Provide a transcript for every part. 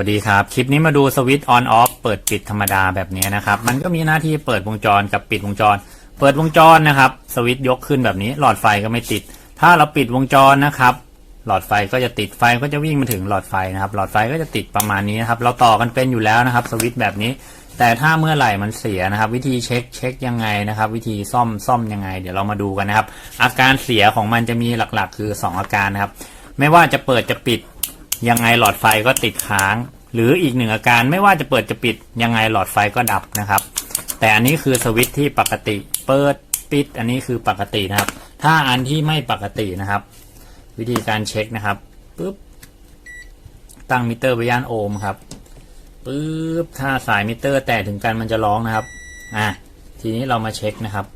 วัสดีครับ คลิปนี้มาดูสวิตช์ออนออฟเปิดปิดธรรมดาแบบนี้นะครับ มันก็มีหน้าที่เปิดวงจรกับปิดวงจร เปิดวงจรนะครับ สวิตช์ยกขึ้นแบบนี้ หลอดไฟก็ไม่ติด ถ้าเราปิดวงจรนะครับ หลอดไฟก็จะติดไฟก็จะวิ่งมาถึงหลอดไฟนะครับ หลอดไฟก็จะติดประมาณนี้นะครับ เราต่อกันเป็นอยู่แล้วนะครับ สวิตช์แบบนี้ แต่ถ้าเมื่อไหร่มันเสียนะครับ วิธีเช็คเช็คยังไงนะครับ วิธีซ่อมซ่อมยังไง เดี๋ยวเรามาดูกันนะครับ อาการเสียของมันจะมีหลักๆ คือ 2 อาการนะครับ ไม่ว่าจะเปิดจะปิด ยังไงหลอดไฟก็ติดค้าง หรืออีกหนึ่งอาการไม่ว่าจะเปิดจะปิด ยังไงหลอดไฟก็ดับนะครับ แต่อันนี้คือสวิตช์ที่ปกติ เปิดปิด อันนี้คือปกตินะครับ ถ้าอันที่ไม่ปกตินะครับ วิธีการเช็คนะครับปุ๊บตั้งมิเตอร์ไว้ย่านโอห์มครับปุ๊บถ้าสายมิเตอร์แตะถึงกันมันจะร้องนะครับ อะทีนี้เรามาเช็คนะครับ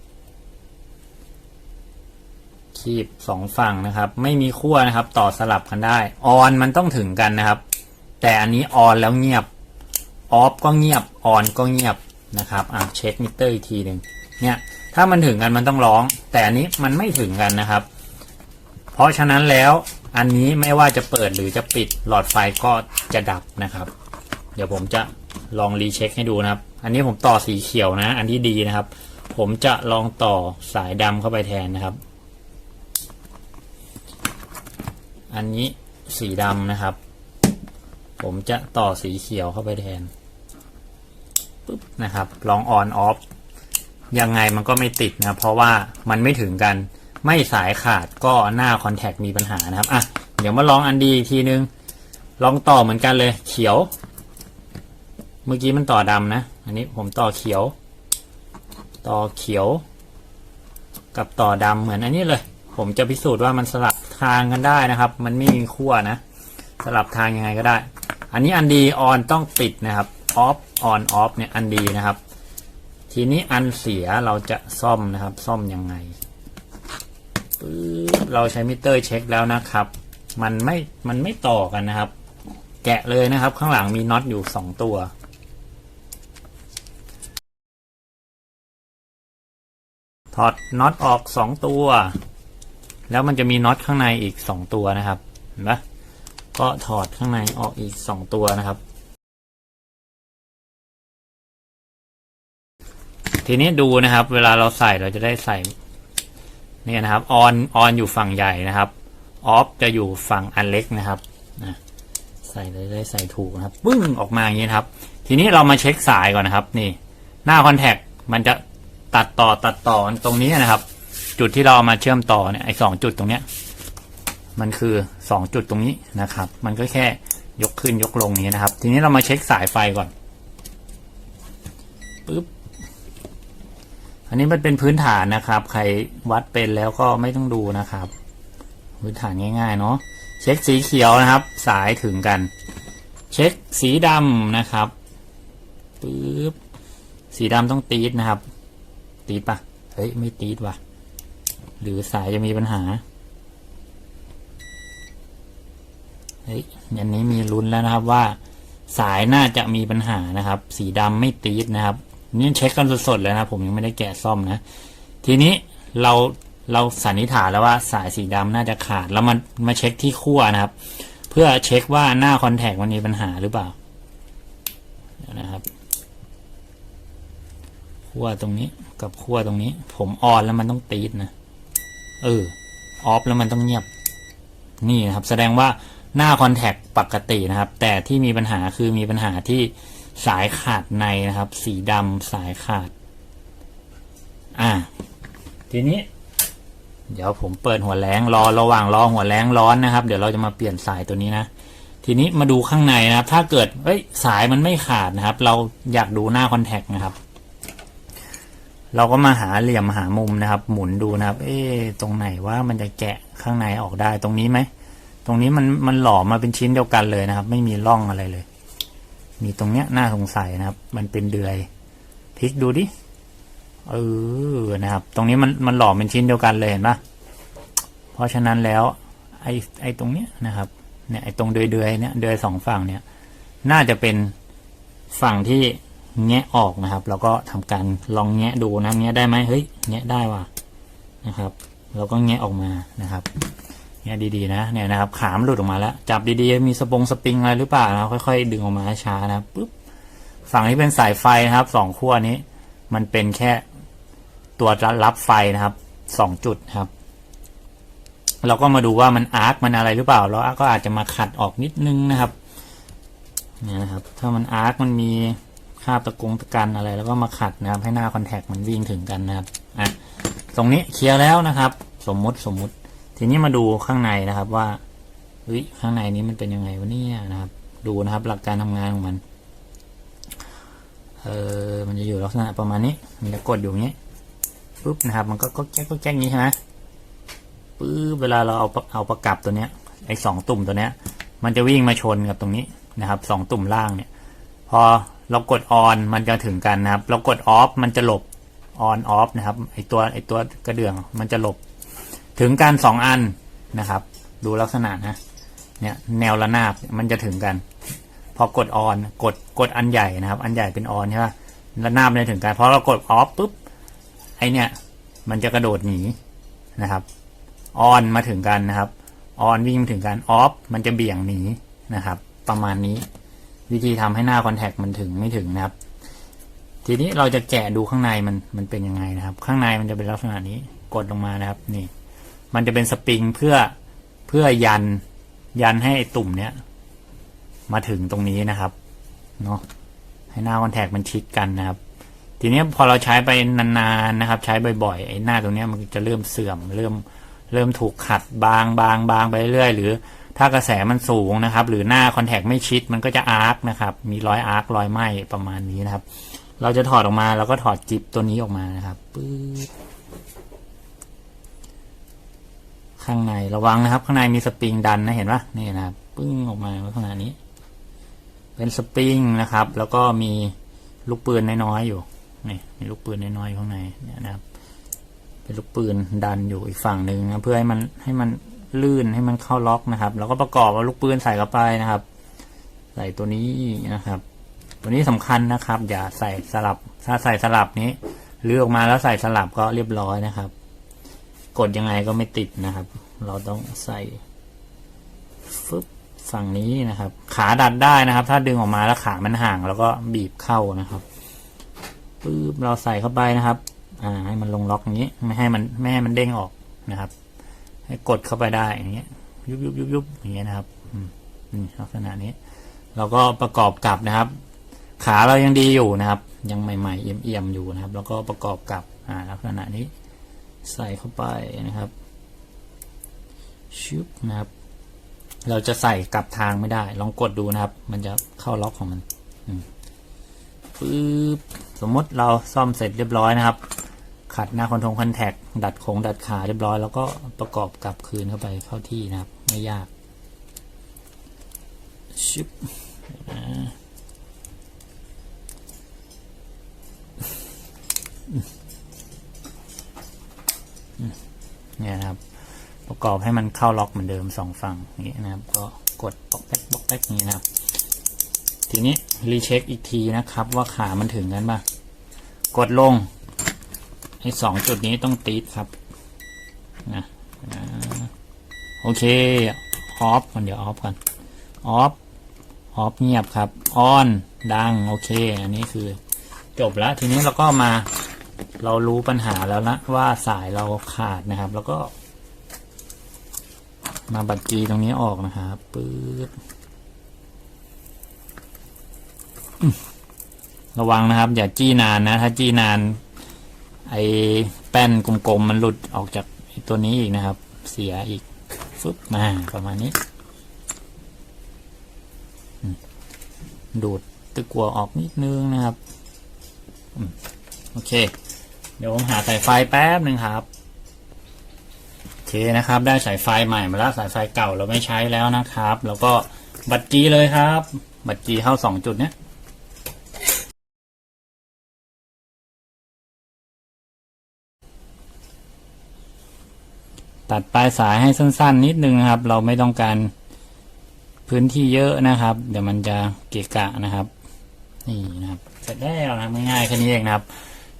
คีบสองฝั่งนะครับ ไม่มีขั้วนะครับ ต่อสลับกันได้ออนมันต้องถึงกันนะครับ แต่อันนี้ออนแล้วเงียบออฟก็เงียบออนก็เงียบนะครับอะเช็คมิเตอร์อีกทีหนึ่งเนี่ยถ้ามันถึงกันมันต้องร้อง แต่อันนี้มันไม่ถึงกันนะครับ เพราะฉะนั้นแล้วอันนี้ไม่ว่าจะเปิดหรือจะปิดหลอดไฟก็จะดับนะครับ เดี๋ยวผมจะลองรีเช็คให้ดูนะครับ อันนี้ผมต่อสีเขียวนะ อันที่ดีนะครับ ผมจะลองต่อสายดำเข้าไปแทนนะครับ อันนี้สีดำนะครับ ผมจะต่อสีเขียวเข้าไปแทนปุ๊บนะครับ ลองออนออฟยังไงมันก็ไม่ติดนะเพราะว่ามันไม่ถึงกันไม่สายขาดก็หน้าคอนแทคมีปัญหานะครับอะเดี๋ยวมาลองอันดีอีกทีนึง ลองต่อเหมือนกันเลย เขียว เมื่อกี้มันต่อดำนะ อันนี้ผมต่อเขียว ต่อเขียว กับต่อดำเหมือนอันนี้เลย ผมจะพิสูจน์ว่ามันสลับ ทางกันได้นะครับ มันไม่มีขั้วนะ สลับทางยังไงก็ได้ อันนี้อันดีออนต้องติดนะครับออฟออนออฟเนี่ยอันดีนะครับ ทีนี้อันเสียเราจะซ่อมนะครับ ซ่อมยังไงเราใช้มิเตอร์เช็คแล้วนะครับ มันไม่มันไม่ต่อกันนะครับ แกะเลยนะครับ ข้างหลังมีน็อตอยู่สองตัวถอดน็อตออกสองตัว แล้วมันจะมีน็อตข้างในอีกสองตัวนะครับเห็นปะก็ถอดข้างในออกอีกสองตัวนะครับ ทีนี้ดูนะครับ เวลาเราใส่เราจะได้ใส่เนี่ยนะครับออนออนอยู่ฝั่งใหญ่นะครับออฟจะอยู่ฝั่งอันเล็กนะครับนะใส่เลยได้ใส่ถูกนะครับปึ้งออกมาอย่างนี้นครับ ทีนี้เรามาเช็คสายก่อนนะครับ นี่ หน้าคอนแทคมันจะตัดต่อตัดต่อตรงนี้นะครับ จุดที่เราเอามาเชื่อมต่อเนี่ยไอ้สองจุดตรงเนี้ย มันคือสองจุดตรงนี้นะครับ มันก็แค่ยกขึ้นยกลงนี้นะครับ ทีนี้เรามาเช็คสายไฟก่อนปึ๊บอันนี้มันเป็นพื้นฐานนะครับ ใครวัดเป็นแล้วก็ไม่ต้องดูนะครับ พื้นฐานง่ายๆเนาะเช็คสีเขียวนะครับ สายถึงกัน เช็คสีดำนะครับปึ๊บสีดำต้องตีดนะครับ ตีดปะเฮ้ย ไม่ตีดว่ะ หรือสายจะมีปัญหา เฮ้ยอันนี้มีลุ้นแล้วนะครับว่า สายน่าจะมีปัญหานะครับ สีดำไม่ตีดนะครับ นี่เช็คกันสดๆเลยนะผมยังไม่ได้แกะซ่อมนะ ทีนี้เราเราสันนิษฐานแล้วว่าสายสีดำน่าจะขาดแล้วมันมาเช็คที่ขั้วนะครับ เพื่อเช็คว่าหน้าคอนแทคมันมีปัญหาหรือเปล่านะครับขั้วตรงนี้กับขั้วตรงนี้ ผมออนแล้วมันต้องตีดนะ เออออฟแล้วมันต้องเงียบ นี่นะครับ แสดงว่าหน้าคอนแทคปกตินะครับ แต่ที่มีปัญหาคือมีปัญหาที่สายขาดในนะครับ สีดำสายขาด อ่า ทีนี้ เดี๋ยวผมเปิดหัวแรงรอระหว่างรอหัวแรงร้อนนะครับ เดี๋ยวเราจะมาเปลี่ยนสายตัวนี้นะทีนี้มาดูข้างในนะครับ ถ้าเกิดเอ้ยสายมันไม่ขาดนะครับ เราอยากดูหน้าคอนแทคนะครับ เราก็มาหาเหลี่ยมหามุมนะครับ หมุนดูนะครับ เอ๊ะตรงไหนว่ามันจะแกะข้างในออกได้ตรงนี้ไหมตรงนี้มันมันหล่อมาเป็นชิ้นเดียวกันเลยนะครับ ไม่มีร่องอะไรเลย มีตรงเนี้ยน่าสงสัยนะครับ มันเป็นเดือยพลิกดูดิเออนะครับ ตรงนี้มันมันหล่อเป็นชิ้นเดียวกันเลยเห็นปะเพราะฉะนั้นแล้วไอไอตรงเนี้ยนะครับเนี่ยไอตรงเดือยเดือยเนี่ยเดือยสองฝั่งเนี่ย น่าจะเป็นฝั่งที่ แงะออกนะครับ แล้วก็ทำการลองแงะดูนะแงะได้ไหมเฮ้ยแงะได้ว่ะนะครับเราก็แงะออกมานะครับเนี่ยดีๆนะเนี่ยนะครับ ขามหลุดออกมาแล้ว จับดีๆ มีสปงสปริงอะไรหรือเปล่านะค่อยๆดึงออกมาช้านะปุ๊บฝั่งนี้เป็นสายไฟนะครับสองขั้วนี้ มันเป็นแค่ตัวรับไฟนะครับสองจุดครับ เราก็มาดูว่ามันอาร์คมันอะไรหรือเปล่า เราก็อาจจะมาขัดออกนิดนึงนะครับเนี่ยนะครับ ถ้ามันอาร์คมันมี คาบตะกงตะกันอะไร แล้วก็มาขัดนะครับ ให้หน้าคอนแทคมันวิ่งถึงกันนะครับอะตรงนี้เคลียร์แล้วนะครับ สมมุติสมมุติ ทีนี้มาดูข้างในนะครับว่าเฮ้ยข้างในนี้มันเป็นยังไงวะเนี่ยนะครับ ดูนะครับหลักการทำงานของมันเออมันจะอยู่ลักษณะประมาณนี้ มันจะกดอยู่อย่างนี้ปุ๊บนะครับ มันก็ก็แก๊กก็แก๊กอย่างนี้ใช่ไหมปุ๊บเวลาเราเอาเอาประกับตัวเนี้ยไอ้สองตุ่มตัวเนี้ย มันจะวิ่งมาชนกับตรงนี้นะครับสองตุ่มล่างเนี่ย พอ เรากดออนมันจะถึงกันนะครับ เรากดออฟมันจะหลบออนออฟนะครับไอตัวไอตัวกระเดื่องมันจะหลบถึงกันสองอันนะครับ ดูลักษณะนะเนี่ยแนวระนาบมันจะถึงกัน พอกดออนกดกดอันใหญ่นะครับ อันใหญ่เป็นออนใช่ป่ะระนาบเลยถึงกันพอเรากดออฟปุ๊บไอเนี่ยมันจะกระโดดหนีนะครับออนมาถึงกันนะครับออนวิ่งมาถึงกันออฟมันจะเบี่ยงหนีนะครับ ประมาณนี้ วิธีทำให้หน้าคอนแทคมันถึงไม่ถึงนะครับ ทีนี้เราจะแกะดูข้างในมันมันเป็นยังไงนะครับ ข้างในมันจะเป็นลักษณะนี้กดลงมานะครับ นี่ มันจะเป็นสปริงเพื่อเพื่อยันยันให้ตุ่มเนี้ยมาถึงตรงนี้นะครับเนาะให้หน้าคอนแทคมันชิดกันนะครับ ทีนี้พอเราใช้ไปนานๆนะครับ ใช้บ่อยๆไอ้หน้าตรงเนี้ยมันจะเริ่มเสื่อม เริ่มเริ่มถูกขัดบางบางบางไปเรื่อยหรือ ถ้ากระแสมันสูงนะครับ หรือหน้าคอนแทคไม่ชิดมันก็จะอาร์คนะครับ มีรอยอาร์ครอยไหมประมาณนี้นะครับ เราจะถอดออกมาเราก็ถอดจิบตัวนี้ออกมานะครับปึ๊บข้างในระวังนะครับ ข้างในมีสปริงดันนะเห็นปะนี่นะครับปึ้งออกมาลักษณะนี้ เป็นสปริงนะครับ แล้วก็มีลูกปืนน้อยๆอยู่นี่มีลูกปืนน้อยๆอยู่ข้างในเนี่ยนะครับ เป็นลูกปืนดันอยู่อีกฝั่งหนึ่งนะเพื่อให้มันให้มัน ลื่นให้มันเข้าล็อกนะครับ แล้วก็ประกอบเอาลูกปืนใส่เข้าไปนะครับ ใส่ตัวนี้นะครับ ตัวนี้สำคัญนะครับ อย่าใส่สลับ ถ้าใส่สลับนี้เลือกออกมาแล้วใส่สลับก็เรียบร้อยนะครับ กดยังไงก็ไม่ติดนะครับ เราต้องใส่ฟึบฝั่งนี้นะครับ ขาดัดได้นะครับ ถ้าดึงออกมาแล้วขามันห่าง แล้วก็บีบเข้านะครับปึ๊บเราใส่เข้าไปนะครับ อ่า ให้มันลงล็อกอย่างนี้ ไม่ให้มันไม่ให้มันเด้งออกนะครับ กดเข้าไปได้อย่างเงี้ยยุบยุบยุบยุบอย่างเงี้ยนะครับนี่ลักษณะนี้ เราก็ประกอบกับนะครับ ขาเรายังดีอยู่นะครับ ยังใหม่ๆเอี่ยมๆอยู่นะครับ แล้วก็ประกอบกับอ่าลักษณะนี้ ใส่เข้าไปนะครับชุบนะครับ เราจะใส่กลับทางไม่ได้ ลองกดดูนะครับ มันจะเข้าล็อกของมันอืมปึ๊บสมมติเราซ่อมเสร็จเรียบร้อยนะครับ ขัดหน้าคอนโทรลคอนแทคดัดโค้งดัดขาเรียบร้อย แล้วก็ประกอบกลับคืนเข้าไปเข้าที่นะครับ ไม่ยากชุบเนี่ยนะครับ ประกอบให้มันเข้าล็อกเหมือนเดิมสองฝั่งนี้นะครับ ก็กดบล็อกแป๊กบล็อกแป๊กนี้นะครับ ทีนี้รีเช็คอีกทีนะครับ ว่าขามันถึงกันป่ะ กดลง ไอ้สองจุดนี้ต้องตีดครับนะโอเคออฟมันเดี๋ยวออฟก่อนออฟออฟเงียบครับออนดังโอเค อันนี้คือจบแล้วทีนี้เราก็มา เรารู้ปัญหาแล้วนะว่าสายเราขาดนะครับ แล้วก็ มาบัตรจีตรงนี้ออกนะครับปื๊ดระวังนะครับ อย่าจี้นานนะ ถ้าจี้นาน ไอ้แป้นกลมๆมันหลุดออกจากตัวนี้อีกนะครับ เสียอีกฟึบมาประมาณนี้ ดูดตะกัวออกนิดนึงนะครับโอเค เดี๋ยวผมหาสายไฟแป๊บหนึ่งครับโอเคนะครับ ได้สายไฟใหม่มาแล้วสายไฟเก่าเราไม่ใช้แล้วนะครับ แล้วก็บัตรจีเลยครับ บัตรจีเข้าสองจุดเนี้ย ตัดปลายสายให้สั้น ๆ นิดนึงนะครับ เราไม่ต้องการพื้นที่เยอะนะครับ เดี๋ยวมันจะเกะกะนะครับ นี่นะครับ เสร็จแล้วนะง่ายๆแค่นี้เองนะครับ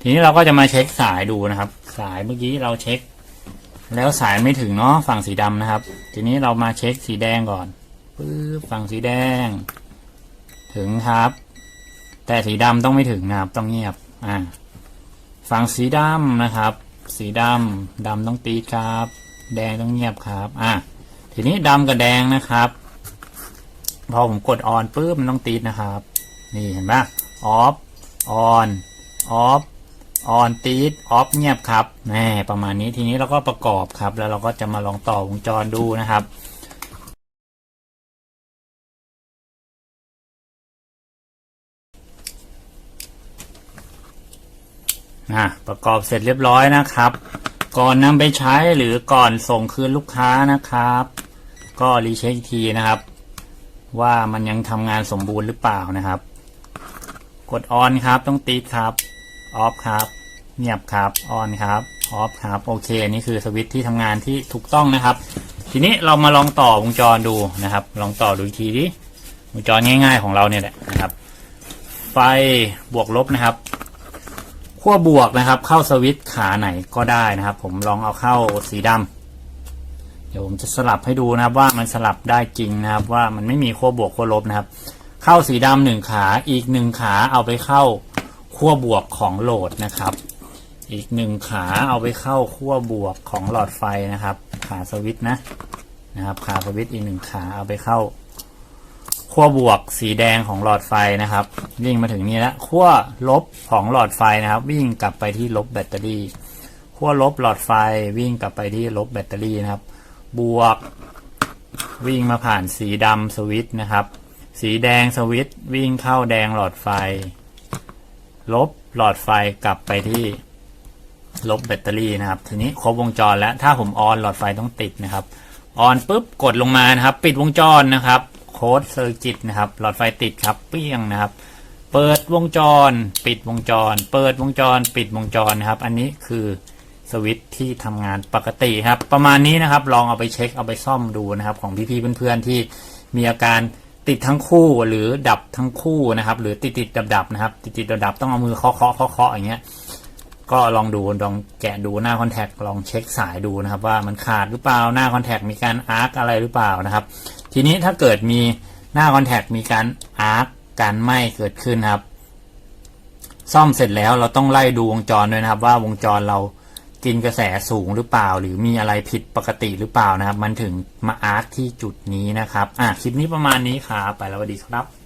ทีนี้เราก็จะมาเช็คสายดูนะครับ สายเมื่อกี้เราเช็ค แล้วสายไม่ถึงเนาะฝั่งสีดำนะครับ ทีนี้เรามาเช็คสีแดงก่อนปึ๊บฝั่งสีแดง ถึงครับ แต่สีดำต้องไม่ถึงนะครับ ต้องเงียบอ่าฝั่งสีดำนะครับ สีดำดำต้องตีครับ แดงต้องเงียบครับ อ่าทีนี้ดำกับแดงนะครับ พอผมกดออนปุ๊บมันต้องตีดนะครับ นี่เห็นปะออฟออนออฟออนตีดออฟเงียบครับแหมประมาณนี้ทีนี้เราก็ประกอบครับ แล้วเราก็จะมาลองต่อวงจรดูนะครับอะประกอบเสร็จเรียบร้อยนะครับ ก่อนนำไปใช้หรือก่อนส่งคืนลูกค้านะครับ ก็รีเช็คทีนะครับ ว่ามันยังทำงานสมบูรณ์หรือเปล่านะครับ กดออนครับต้องตีดครับออฟครับเงียบครับออนครับออฟครับโอเคนนี้คือสวิตช์ที่ทำงานที่ถูกต้องนะครับ ทีนี้เรามาลองต่อวงจรดูนะครับ ลองต่อดูอีกทีดิวงจรง่าย ๆ ของเราเนี่ยแหละนะครับ ไฟบวกลบนะครับ ขั้วบวกนะครับ เข้าสวิตช์ขาไหนก็ได้นะครับ ผมลองเอาเข้าสีดำเดี๋ยวผมจะสลับให้ดูนะครับว่ามันสลับได้จริงนะครับ ว่ามันไม่มีขั้วบวกขั้วลบนะครับ เข้าสีดำหนึ่งขาอีกหนึ่งขาเอาไปเข้าขั้วบวกของโหลดนะครับ อีกหนึ่งขาเอาไปเข้าขั้วบวกของหลอดไฟนะครับ ขาสวิตช์นะนะครับ ขาสวิตช์อีกหนึ่งขาเอาไปเข้า ขั้วบวกสีแดงของหลอดไฟนะครับ วิ่งมาถึงนี่แล้วขั้วลบของหลอดไฟนะครับ วิ่งกลับไปที่ลบแบตเตอรี่ขั้วลบหลอดไฟวิ่งกลับไปที่ลบแบตเตอรี่นะครับ บวก วิ่งมาผ่านสีดำสวิตช์นะครับ สีแดงสวิตช์วิ่งเข้าแดงหลอดไฟ ลบหลอดไฟกลับไปที่ลบแบตเตอรี่นะครับ ทีนี้ครบวงจรแล้วถ้าผมออนหลอดไฟต้องติดนะครับ ออนปุ๊บกดลงมานะครับ ปิดวงจรนะครับ ค้ดเซอร์กิตนะครับ หลอดไฟติดครับเปี้ยงนะครับ เปิดวงจร ปิดวงจร เปิดวงจร ปิดวงจรนะครับ อันนี้คือสวิตช์ที่ทำงานปกติครับ ประมาณนี้นะครับ ลองเอาไปเช็คเอาไปซ่อมดูนะครับ ของพี่ๆเพื่อนๆที่มีอาการติดทั้งคู่หรือดับทั้งคู่นะครับ หรือติดติดดับดับนะครับ ติดติดดับดับต้องเอามือเคาะเคาะเคาะอย่างเงี้ย ก็ลองดูลองแกะดูหน้าคอนแทคลองเช็คสายดูนะครับ ว่ามันขาดหรือเปล่าหน้าคอนแทคมีการอาร์คอะไรหรือเปล่านะครับ ทีนี้ถ้าเกิดมีหน้าคอนแทคมีการอาร์คการไหม้เกิดขึ้นครับ ซ่อมเสร็จแล้วเราต้องไล่ดูวงจรด้วยนะครับ ว่าวงจรเรากินกระแสสูงหรือเปล่า หรือมีอะไรผิดปกติหรือเปล่านะครับ มันถึงมาอาร์คที่จุดนี้นะครับ อะคลิปนี้ประมาณนี้ครับไปแล้วสวัสดีครับ